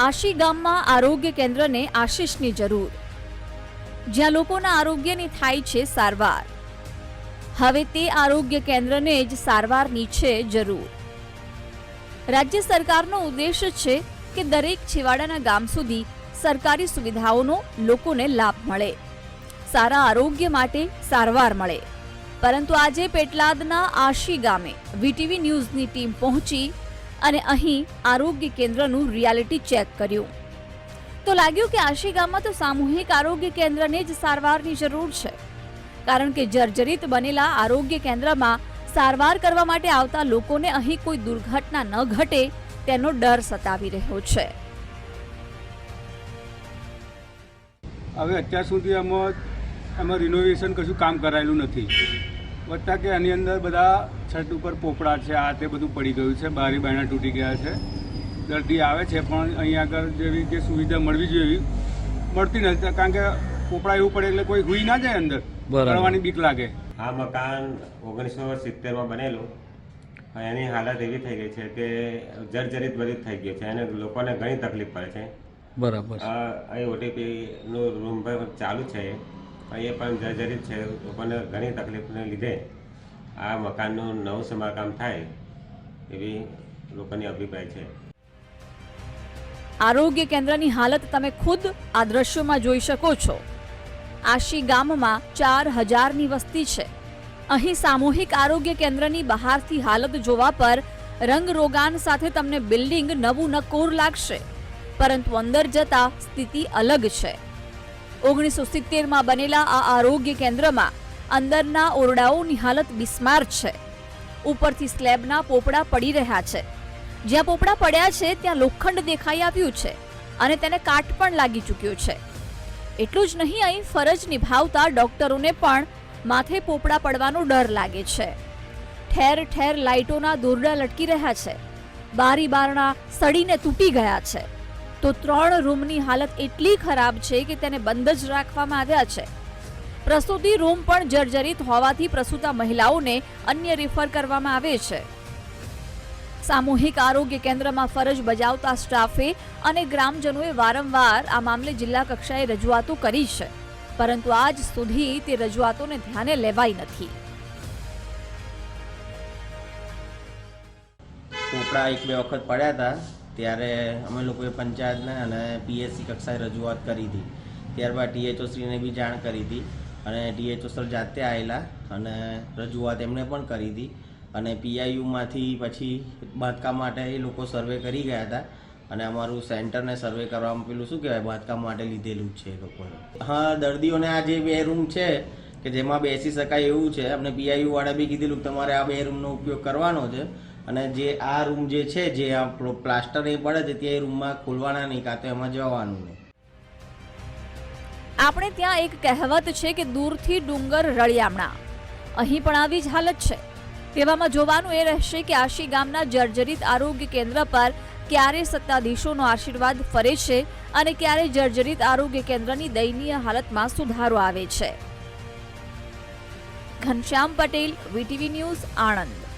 આશી ગામમાં આરોગ્ય કેન્દ્રને આશીષની જરૂર. જ્યાં લોકોના આરોગ્યની થાય છે સારવાર. હવે તે આરોગ્ય કેન્દ્રને જ સારવારની છે જરૂર. રાજ્ય સરકારનો ઉદ્દેશ છે કે દરેક છેવાડાના ગામ સુધી સરકારી સુવિધાઓનો લોકોને લાભ મળે. સારા આરોગ્ય માટે સારવાર મળે. પરંતુ આજે પેટલાદના આશી ગામે વીટીવી ન્યૂઝની ટીમ પહોંચી અને અહીં આરોગ્ય કેન્દ્રનું રિયાલિટી ચેક કર્યું. તો લાગ્યું કે આશી ગામમાં તો સામૂહિક આરોગ્ય કેન્દ્રને જ સારવારની જરૂર છે. કારણ કે જર્જરિત બનેલા આરોગ્ય કેન્દ્રમાં સારવાર કરવા માટે આવતા લોકોને અહીં કોઈ દુર્ઘટના ન ઘટે તેનો ડર સતાવી રહ્યો છે. હવે અત્યાર સુધી આમાં એમાં રિનોવેશન કશું કામ કરાયેલું નથી. વત્તા કે એની અંદર બધા છત ઉપર પોપડા છે આ તે બધું પડી ગયું છે બારી બારણા તૂટી ગયા છે. દર્દી આવે છે પણ અહીંયા આગળ જેવી કે સુવિધા મળવી જોઈએ એવી મળતી નથી. કારણ કે પોપડા એવું પડે એટલે કોઈ હુઈ ના જાય અંદર. પડવાની બીક લાગે. આ મકાન ઓગણીસો સિત્તેરમાં બનેલું. એની હાલત એવી થઈ ગઈ છે કે જર્જરિત બધી થઈ ગયું છે. અને લોકોને ઘણી તકલીફ પડે છે. બરાબર. આ અહીં ઓટીપીનું રૂમ ચાલુ છે. અહીં પણ જર્જરિત છે. લોકોને ઘણી તકલીફને લીધે આ મકાનનું નવું સમારકામ થાય એવી લોકોની અભિપ્રાય છે. આરોગ્ય કેન્દ્રની હાલત તમે ખુદ આ દ્રશ્યોમાં જોઈ શકો છો. આશી ગામમાં ચાર હજારની વસ્તી છે. અહીં સામૂહિક આરોગ્ય કેન્દ્રની બહારથી હાલત જોવા પર રંગરોગાન સાથે તમને બિલ્ડિંગ નવું નકોર લાગશે. પરંતુ અંદર જતા સ્થિતિ અલગ છે. ઓગણીસો સિત્તેરમાં બનેલા આ આરોગ્ય કેન્દ્રમાં અંદરના ઓરડાઓની હાલત બિસ્માર છે. ઉપરથી સ્લેબના પોપડા પડી રહ્યા છે. જ્યાં પોપડા પડ્યા છે, ત્યાં લોખંડ દેખાઈ આવ્યું છે અને તેને કાટ પણ લાગી ચૂક્યો છે. એટલું જ નહીં, અહીં ફરજ નિભાવતા ડોક્ટરોને પણ માથે પોપડા પડવાનો ડર લાગે છે. ઠેર ઠેર લાઇટોના દોરડા લટકી રહ્યા છે. બારી બારણા સડીને તૂટી ગયા છે. તો ત્રણ રૂમની હાલત એટલી ખરાબ છે કે તેને બંધ જ રાખવામાં આવ્યા છે. પ્રસૂતિ રૂમ પણ જર્જરિત હોવાથી પ્રસૂતા મહિલાઓને અન્ય રિફર કરવામાં આવે છે. સામૂહિક આરોગ્ય કેન્દ્રમાં ફરજ બજાવતા સ્ટાફે અને ગ્રામજનોએ વારંવાર આ મામલે જિલ્લા કક્ષાએ રજૂઆતો કરી છે. પરંતુ આજ સુધી તે રજૂઆતોને ધ્યાને લેવાઈ નથી. પોપડા એક બે વખત પડ્યા હતા. ત્યારે અમે લોકોએ પંચાયતને અને પીએસસી કક્ષાએ રજૂઆત કરી હતી. ત્યારબાદ ટીએચઓ શ્રીને બી જાણ કરી હતી અને ટીએચઓ સર જાતે આવેલા અને રજૂઆત એમણે પણ કરી હતી. અને પીઆઈયુમાંથી પછી બાંધકામ માટે એ લોકો સર્વે કરી ગયા હતા. અને અમારું સેન્ટરને સર્વે કરવામાં પેલું શું કહેવાય? બાંધકામ માટે લીધેલું છે લોકોએ. હા, દર્દીઓને આ જે બે રૂમ છે કે જેમાં બેસી શકાય એવું છે, અમને પીઆઈયુ વાળા બી કીધેલું તમારે આ બે રૂમનો ઉપયોગ કરવાનો છે. અને જે આ રૂમ જે છે, જે આ પ્લાસ્ટર એ પડે છે તે રૂમમાં ખોલવાના નહીં, કાં તો એમાં જવાનું નહીં. આપણે ત્યાં એક કહેવત છે કે દૂરથી ડુંગર રળિયામણા. અહીં પણ આવી જ હાલત છે. તેવામાં જોવાનું એ રહેશે કે આશી ગામના જર્જરિત આરોગ્ય કેન્દ્ર પર ક્યારે સત્તાધીશોનો આશીર્વાદ ફરે છે અને ક્યારે જર્જરિત આરોગ્ય કેન્દ્રની દયનીય હાલતમાં સુધારો આવે છે. Ghanshyam Patel, VTV news, Anand.